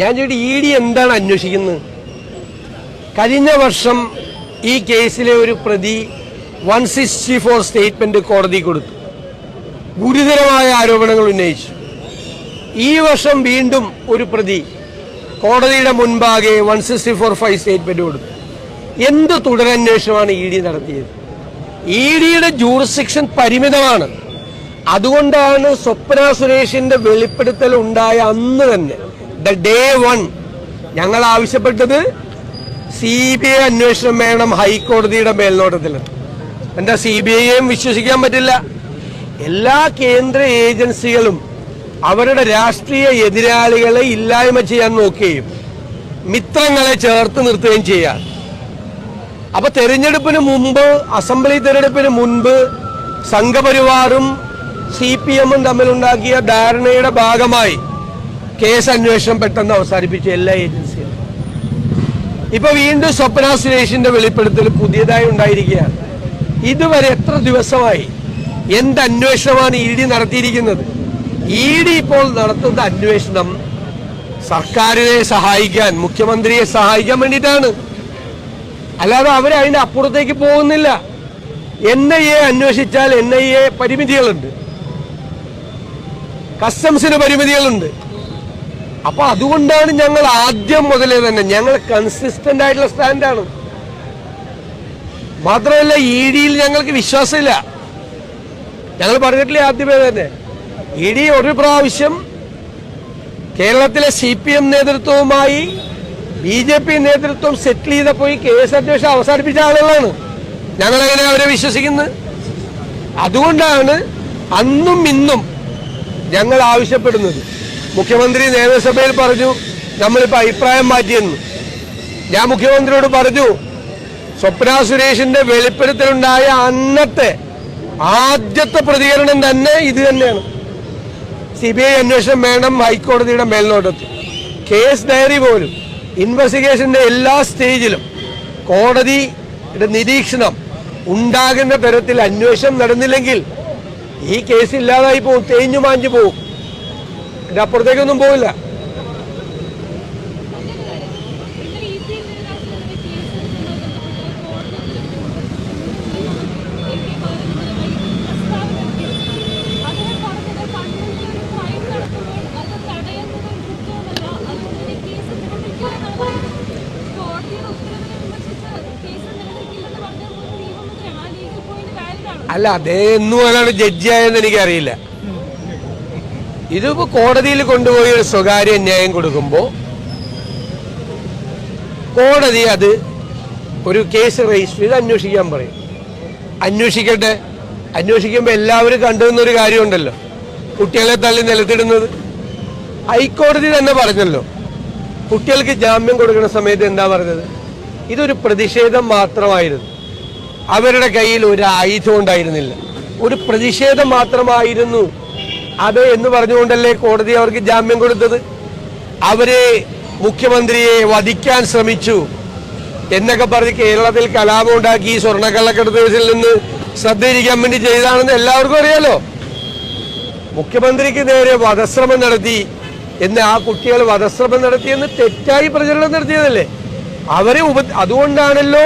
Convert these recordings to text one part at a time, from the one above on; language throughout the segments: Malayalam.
ഞാൻ ചോദിച്ചു ഇ ഡി എന്താണ് അന്വേഷിക്കുന്നത്? കഴിഞ്ഞ വർഷം ഈ കേസിലെ ഒരു പ്രതി വൺ സിക്സ്റ്റി ഫോർ സ്റ്റേറ്റ്മെന്റ് കോടതി കൊടുത്തു. ഗുരുതരമായ ആരോപണങ്ങൾ ഉന്നയിച്ചു. ഈ വർഷം വീണ്ടും ഒരു പ്രതി കോടതിയുടെ മുൻപാകെ one sixty four five statement കൊടുത്തു. എന്ത് തുടരന്വേഷണമാണ് ഇ ഡി നടത്തിയത്? ഇ ഡിയുടെ ജൂറിസ്ഡിക്ഷൻ പരിമിതമാണ്. അതുകൊണ്ടാണ് സ്വപ്ന സുരേഷിന്റെ വെളിപ്പെടുത്തൽ ഉണ്ടായ അന്ന് തന്നെ ദ ഡേ വൺ ഞങ്ങൾ ആവശ്യപ്പെട്ടത് സി ബി ഐ അന്വേഷണം വേണം ഹൈക്കോടതിയുടെ മേൽനോട്ടത്തിൽ എന്താ സി ബി ഐയെയും വിശ്വസിക്കാൻ പറ്റില്ല. എല്ലാ കേന്ദ്ര ഏജൻസികളും അവരുടെ രാഷ്ട്രീയ എതിരാളികളെ ഇല്ലായ്മ ചെയ്യാൻ നോക്കുകയും മിത്രങ്ങളെ ചേർത്ത് നിർത്തുകയും ചെയ്യാം. അപ്പൊ തെരഞ്ഞെടുപ്പിന് മുമ്പ് അസംബ്ലി തെരഞ്ഞെടുപ്പിന് മുൻപ് സംഘപരിവാറും സി പി എമ്മും തമ്മിലുണ്ടാക്കിയ ധാരണയുടെ ഭാഗമായി കേസ് അന്വേഷണം പെട്ടെന്ന് അവസാനിപ്പിച്ച എല്ലാ ഏജൻസികളും. ഇപ്പൊ വീണ്ടും സ്വപ്ന സുരേഷിന്റെ വെളിപ്പെടുത്തൽ പുതിയതായി ഉണ്ടായിരിക്കുകയാണ്. ഇതുവരെ എത്ര ദിവസമായി എന്ത് അന്വേഷണമാണ് ഇ ഡി നടത്തിയിരിക്കുന്നത്? ഇ ഡി ഇപ്പോൾ നടത്തുന്ന അന്വേഷണം സർക്കാരിനെ സഹായിക്കാൻ മുഖ്യമന്ത്രിയെ സഹായിക്കാൻ വേണ്ടിയിട്ടാണ്. അല്ലാതെ അവർ അതിന്റെ അപ്പുറത്തേക്ക് പോകുന്നില്ല. എൻ ഐ എ അന്വേഷിച്ചാൽ എൻ ഐ എ പരിമിതികളുണ്ട്. കസ്റ്റംസിന് പരിമിതികളുണ്ട്. അപ്പൊ അതുകൊണ്ടാണ് ഞങ്ങൾ ആദ്യം മുതലേ തന്നെ ഞങ്ങൾ കൺസിസ്റ്റന്റ് ആയിട്ടുള്ള സ്റ്റാൻഡാണ് മാത്രമല്ല ഇ ഡിയിൽ ഞങ്ങൾക്ക് വിശ്വാസമില്ല. ഞങ്ങൾ പറഞ്ഞിട്ടില്ലേ ആദ്യമേ തന്നെ? ഇ ഡി ഒരു പ്രാവശ്യം കേരളത്തിലെ സി പി എം നേതൃത്വവുമായി ബി ജെ പി നേതൃത്വം സെറ്റിൽ ചെയ്തപ്പോൾ ഈ കേസ് അന്വേഷണം അവസാനിപ്പിച്ച ആളുകളാണ്. ഞങ്ങൾ എങ്ങനെ അവരെ വിശ്വസിക്കുന്നത്? അതുകൊണ്ടാണ് അന്നും ഇന്നും ഞങ്ങൾ ആവശ്യപ്പെടുന്നത്. മുഖ്യമന്ത്രി നിയമസഭയിൽ പറഞ്ഞു നമ്മളിപ്പോൾ അഭിപ്രായം മാറ്റിയെന്ന്. ഞാൻ മുഖ്യമന്ത്രിയോട് പറഞ്ഞു സ്വപ്ന സുരേഷിന്റെ വെളിപ്പെടുത്തലുണ്ടായ അന്നത്തെ ആദ്യത്തെ പ്രതികരണം തന്നെ ഇത് തന്നെയാണ്. സി ബി ഐ അന്വേഷണം വേണം ഹൈക്കോടതിയുടെ മേൽനോട്ടത്തിൽ. കേസ് ഡയറി പോലും ഇൻവെസ്റ്റിഗേഷന്റെ എല്ലാ സ്റ്റേജിലും കോടതിയുടെ നിരീക്ഷണം ഉണ്ടാകുന്ന തരത്തിൽ അന്വേഷണം നടന്നില്ലെങ്കിൽ ഈ കേസ് ഇല്ലാതായി പോകും തേഞ്ഞു മാഞ്ഞു പോകും ഇതിന്റെ അപ്പുറത്തേക്കൊന്നും പോവില്ല. അല്ല അദ്ദേഹം എന്നും ജഡ്ജി ആയെന്ന് എനിക്കറിയില്ല. ഇതിപ്പോ കോടതിയിൽ കൊണ്ടുപോയി ഒരു സ്വകാര്യ ന്യായം കൊടുക്കുമ്പോൾ കോടതി അത് ഒരു കേസ് രജിസ്റ്റർ ചെയ്ത് അന്വേഷിക്കാൻ പറയും. അന്വേഷിക്കട്ടെ. അന്വേഷിക്കുമ്പോൾ എല്ലാവരും കണ്ടുവന്നൊരു കാര്യമുണ്ടല്ലോ. കുട്ടികളെ തള്ളി നിലത്തിടുന്നത്. ഹൈക്കോടതി തന്നെ പറഞ്ഞല്ലോ. കുട്ടികൾക്ക് ജാമ്യം കൊടുക്കുന്ന സമയത്ത് എന്താ പറഞ്ഞത്? ഇതൊരു പ്രതിഷേധം മാത്രമായിരുന്നു. അവരുടെ കയ്യിൽ ഒരു ആയുധം ഉണ്ടായിരുന്നില്ല. ഒരു പ്രതിഷേധം മാത്രമായിരുന്നു. അത് എന്ന് പറഞ്ഞുകൊണ്ടല്ലേ കോടതി അവർക്ക് ജാമ്യം കൊടുത്തത്? അവരെ മുഖ്യമന്ത്രിയെ വധിക്കാൻ ശ്രമിച്ചു എന്നൊക്കെ പറഞ്ഞ് കേരളത്തിൽ കലാപം ഉണ്ടാക്കി സ്വർണക്കള്ളക്കടത്ത് കേസിൽ നിന്ന് ശ്രദ്ധയിരിക്കാൻ വേണ്ടി ചെയ്താണെന്ന് എല്ലാവർക്കും അറിയാലോ. മുഖ്യമന്ത്രിക്ക് നേരെ വധശ്രമം നടത്തി എന്ന് ആ കുട്ടികൾ വധശ്രമം നടത്തിയെന്ന് തെറ്റായി പ്രചരണം നടത്തിയതല്ലേ? അവരെ ഉപ അതുകൊണ്ടാണല്ലോ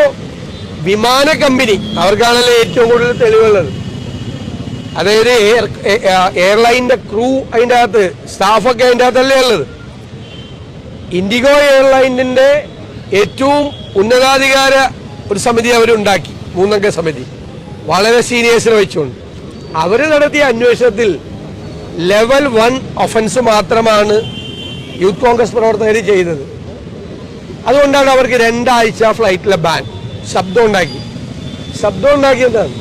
വിമാന കമ്പനി അവർക്കാണല്ലോ ഏറ്റവും കൂടുതൽ തെളിവുള്ളത്. അതായത് എയർലൈന്റെ ക്രൂ അതിന്റെ അകത്ത് സ്റ്റാഫൊക്കെ അതിന്റെ അകത്തല്ലേ ഉള്ളത്? ഇൻഡിഗോ എയർലൈനിന്റെ ഏറ്റവും ഉന്നതാധികാര ഒരു സമിതി അവരുണ്ടാക്കി മൂന്നംഗ സമിതി. വളരെ സീനിയേഴ്സിനെ വെച്ചുകൊണ്ട് അവർ നടത്തിയ അന്വേഷണത്തിൽ ലെവൽ വൺ ഒഫൻസ് മാത്രമാണ് യൂത്ത് കോൺഗ്രസ് പ്രവർത്തകർ ചെയ്തത്. അതുകൊണ്ടാണ് അവർക്ക് രണ്ടാഴ്ച ഫ്ലൈറ്റിലെ ബാൻ ശബ്ദം ഉണ്ടാക്കി. ശബ്ദം ഉണ്ടാക്കിയതാണ്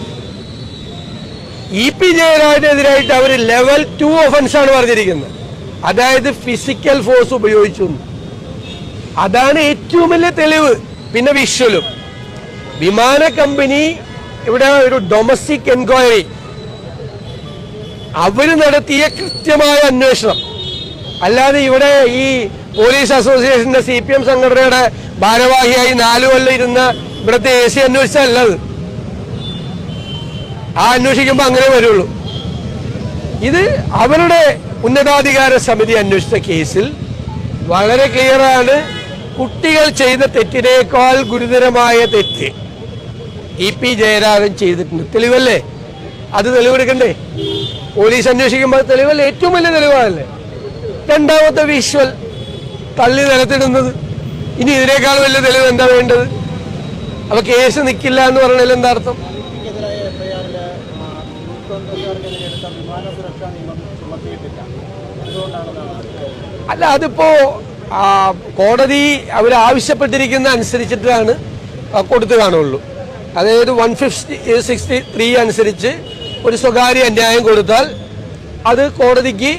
ഇ പി ജയരാജനെതിരായിട്ട് അവർ ലെവൽ ടു ആണ് പറഞ്ഞിരിക്കുന്നത്. അതായത് ഫിസിക്കൽ ഫോഴ്സ് ഉപയോഗിച്ചു. അതാണ് ഏറ്റവും വലിയ തെളിവ്. പിന്നെ വിഷ്വലും. വിമാന കമ്പനി ഇവിടെ ഒരു ഡൊമസ്റ്റിക് എൻക്വയറി അവർ നടത്തിയ കൃത്യമായ അന്വേഷണം. അല്ലാതെ ഇവിടെ ഈ പോലീസ് അസോസിയേഷന്റെ സി പി എം സംഘടനയുടെ ഭാരവാഹിയായി നാലു കൊല്ലം ഇരുന്ന ഇവിടുത്തെ എ സി അന്വേഷിച്ചല്ലത് ആ അന്വേഷിക്കുമ്പോൾ അങ്ങനെ വരുള്ളൂ. ഇത് അവരുടെ ഉന്നതാധികാര സമിതി അന്വേഷിച്ച കേസിൽ വളരെ ക്ലിയറാണ്. കുട്ടികൾ ചെയ്ത തെറ്റിനേക്കാൾ ഗുരുതരമായ തെറ്റ് ഇ പി ജയരാജൻ ചെയ്തിട്ടുണ്ട്. തെളിവല്ലേ? അത് തെളിവെടുക്കണ്ടേ? പോലീസ് അന്വേഷിക്കുമ്പോൾ തെളിവല്ലേ? ഏറ്റവും വലിയ തെളിവാണല്ലേ? രണ്ടാമത്തെ വിഷ്വൽ തള്ളി നിലത്തിടുന്നത്. ഇനി ഇതിനേക്കാൾ വലിയ തെളിവ് എന്താ വേണ്ടത്? അപ്പൊ കേസ് നിൽക്കില്ല എന്ന് പറഞ്ഞാൽ എന്താ അർത്ഥം? അല്ല അതിപ്പോ കോടതി അവർ ആവശ്യപ്പെട്ടിരിക്കുന്ന അനുസരിച്ചിട്ടാണ് കൊടുത്തു കാണുള്ളൂ. അതായത് വൺ ഫിഫ്റ്റി സിക്സ്റ്റി ത്രീ അനുസരിച്ച് ഒരു സ്വകാര്യ അന്യായം കൊടുത്താൽ അത് കോടതിക്ക്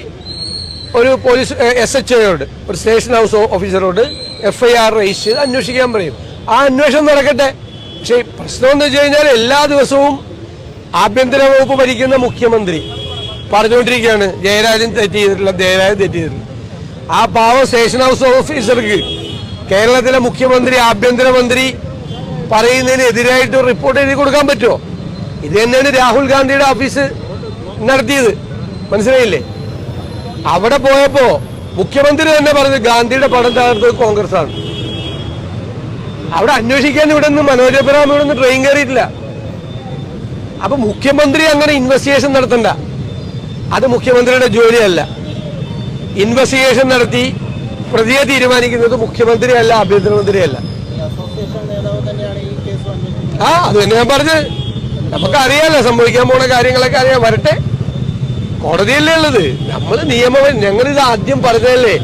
ഒരു പോലീസ് എസ് എച്ച് ഒയോട് ഒരു സ്റ്റേഷൻ ഹൗസ് ഓഫീസറോട് എഫ് ഐ ആർ രജിസ്റ്റർ ചെയ്ത് അന്വേഷിക്കാൻ പറയും. ആ അന്വേഷണം നടക്കട്ടെ. പക്ഷേ പ്രശ്നം എന്ന് വെച്ച് കഴിഞ്ഞാൽ എല്ലാ ദിവസവും ആഭ്യന്തര വകുപ്പ് ഭരിക്കുന്ന മുഖ്യമന്ത്രി പറഞ്ഞുകൊണ്ടിരിക്കുകയാണ് ജയരാജൻ തെറ്റ് ചെയ്തിട്ടില്ല ജയരാജൻ തെറ്റ് ചെയ്തിട്ടില്ല. ആ പാവ സ്റ്റേഷൻ ഹൗസ് ഓഫീസർക്ക് കേരളത്തിലെ മുഖ്യമന്ത്രി ആഭ്യന്തരമന്ത്രി പറയുന്നതിനെതിരായിട്ട് റിപ്പോർട്ട് എഴുതി കൊടുക്കാൻ പറ്റുമോ? ഇത് തന്നെയാണ് രാഹുൽ ഗാന്ധിയുടെ ഓഫീസ് നടത്തിയത്. മനസ്സിലായില്ലേ? അവിടെ പോയപ്പോ മുഖ്യമന്ത്രി തന്നെ പറഞ്ഞു ഗാന്ധിയുടെ പടം തകർത്തത് കോൺഗ്രസ് ആണ് അവിടെ അന്വേഷിക്കാൻ ഇവിടെ നിന്ന് മനോജ് അബ്രഹാം ഇവിടെ നിന്ന് ട്രെയിൻ കയറിയിട്ടില്ല. അപ്പൊ മുഖ്യമന്ത്രി അങ്ങനെ ഇൻവെസ്റ്റിഗേഷൻ നടത്തണ്ട. അത് മുഖ്യമന്ത്രിയുടെ ജോലിയല്ല. ഇൻവെസ്റ്റിഗേഷൻ നടത്തി പ്രതിയെ തീരുമാനിക്കുന്നത് മുഖ്യമന്ത്രിയല്ല ആഭ്യന്തരമന്ത്രിയല്ല. ആ അത് തന്നെ ഞാൻ പറഞ്ഞത്. നമുക്കറിയാലോ സംഭവിക്കാൻ പോണ കാര്യങ്ങളൊക്കെ അറിയാം. വരട്ടെ. കോടതിയല്ലേ ഉള്ളത്. നമ്മൾ നിയമ ഇത് ആദ്യം പറഞ്ഞതല്ലേ.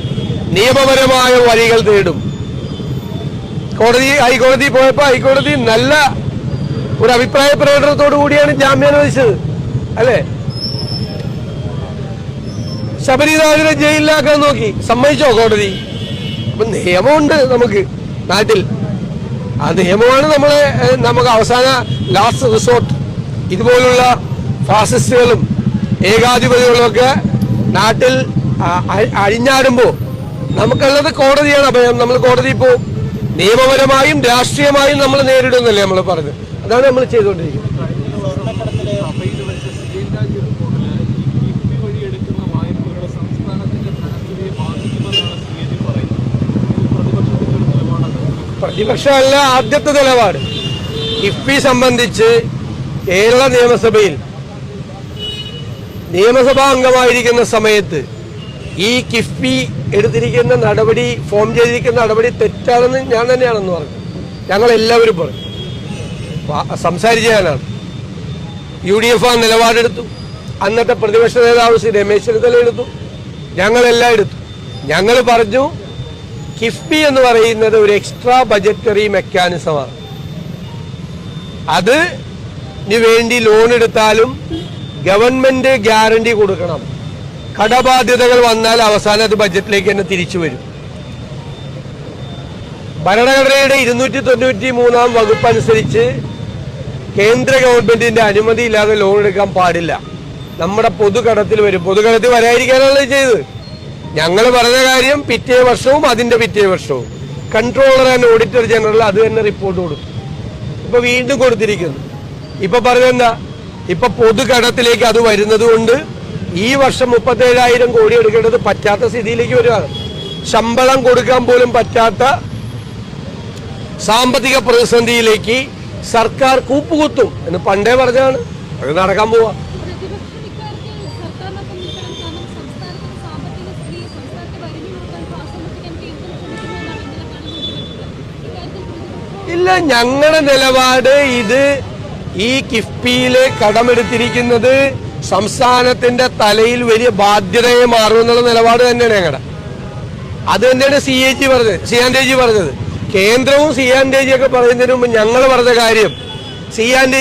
നിയമപരമായ വഴികൾ തേടും. കോടതി ഹൈക്കോടതി പോയപ്പോ ഹൈക്കോടതി നല്ല ഒരു അഭിപ്രായ പ്രകടനത്തോടു കൂടിയാണ് ജാമ്യം അനുവദിച്ചത് അല്ലേ? ശബരിനാഥിനെ ജയിലിലാക്കാൻ നോക്കി. സമ്മതിച്ചോ കോടതി? അപ്പൊ നിയമമുണ്ട് നമുക്ക് നാട്ടിൽ. ആ നിയമമാണ് നമ്മളെ നമുക്ക് അവസാന ലാസ്റ്റ് റിസോർട്ട് ഇതുപോലുള്ള ഫാസിസ്റ്റുകളും ഏകാധിപതികളും ഒക്കെ നാട്ടിൽ അഴിഞ്ഞാടുമ്പോൾ നമുക്കുള്ളത് കോടതിയാണ് അഭയം. നമ്മൾ കോടതിയിൽ പോവും നിയമപരമായും രാഷ്ട്രീയമായും നമ്മൾ നേരിടുന്നല്ലേ നമ്മൾ പറഞ്ഞത്. അതാണ് നമ്മൾ ചെയ്തുകൊണ്ടിരിക്കുന്നത് പ്രതിപക്ഷമല്ല ആദ്യത്തെ നിലപാട്. കിഫ്ബി സംബന്ധിച്ച് കേരള നിയമസഭയിൽ നിയമസഭാ അംഗമായിരിക്കുന്ന സമയത്ത് ഈ കിഫ്ബി എടുത്തിരിക്കുന്ന നടപടി ഫോം ചെയ്തിരിക്കുന്ന നടപടി തെറ്റാണെന്ന് ഞാൻ തന്നെയാണെന്ന് പറഞ്ഞു. ഞങ്ങൾ എല്ലാവരും പറഞ്ഞു. സംസാരിച്ച യു ഡി എഫ് ആ നിലപാടെടുത്തു. അന്നത്തെ പ്രതിപക്ഷ നേതാവ് ശ്രീ രമേശ് ചെന്നിത്തല എടുത്തു. ഞങ്ങളെല്ലാം എടുത്തു. ഞങ്ങൾ പറഞ്ഞു കിഫ്ബി എന്ന് പറയുന്നത് ഒരു എക്സ്ട്രാ ബജറ്ററി മെക്കാനിസമാണ് അത് വേണ്ടി ലോൺ എടുത്താലും ഗവൺമെന്റ് ഗ്യാരണ്ടി കൊടുക്കണം. കടബാധ്യതകൾ വന്നാൽ അവസാനം അത് ബജറ്റിലേക്ക് തന്നെ തിരിച്ചു വരും. ഭരണഘടനയുടെ ഇരുന്നൂറ്റി തൊണ്ണൂറ്റി മൂന്നാം വകുപ്പ് അനുസരിച്ച് കേന്ദ്ര ഗവൺമെന്റിന്റെ അനുമതി ഇല്ലാതെ ലോൺ എടുക്കാൻ പാടില്ല. നമ്മുടെ പൊതുകടത്തിൽ വരും. പൊതുകടത്തിൽ വരാതിരിക്കാനാണ് ചെയ്തത്. ഞങ്ങൾ പറഞ്ഞ കാര്യം പിറ്റേ വർഷവും അതിന്റെ പിറ്റേ വർഷവും. കൺട്രോളർ ആൻഡ് ഓഡിറ്റർ ജനറൽ അത് തന്നെ റിപ്പോർട്ട് കൊടുക്കും ഇപ്പൊ വീണ്ടും കൊടുത്തിരിക്കുന്നു. ഇപ്പൊ പറഞ്ഞെന്താ? ഇപ്പൊ പൊതുകടത്തിലേക്ക് അത് വരുന്നത് കൊണ്ട് ഈ വർഷം മുപ്പത്തേഴായിരം കോടി എടുക്കേണ്ടത് പറ്റാത്ത സ്ഥിതിയിലേക്ക് വരികയാണ്. ശമ്പളം കൊടുക്കാൻ പോലും പറ്റാത്ത സാമ്പത്തിക പ്രതിസന്ധിയിലേക്ക് സർക്കാർ കൂപ്പുകുത്തും എന്ന് പണ്ടേ പറഞ്ഞാണ് അത് നടക്കാൻ പോവാ. ഇല്ല ഞങ്ങളുടെ നിലപാട് ഇത് ഈ കിഫ്ബിയിലെ കടമെടുത്തിരിക്കുന്നത് സംസ്ഥാനത്തിന്റെ തലയിൽ വലിയ ബാധ്യതയെ മാറുമെന്നുള്ള നിലപാട് തന്നെയാണ് ഞങ്ങളുടെ അത് തന്നെയാണ് സി എ ജി പറഞ്ഞത് സി ആൻഡ് ജി പറഞ്ഞത്. കേന്ദ്രവും സി ആൻഡ് ഒക്കെ പറയുന്നതിന് മുമ്പ് ഞങ്ങൾ പറഞ്ഞ കാര്യം സി ആൻഡ്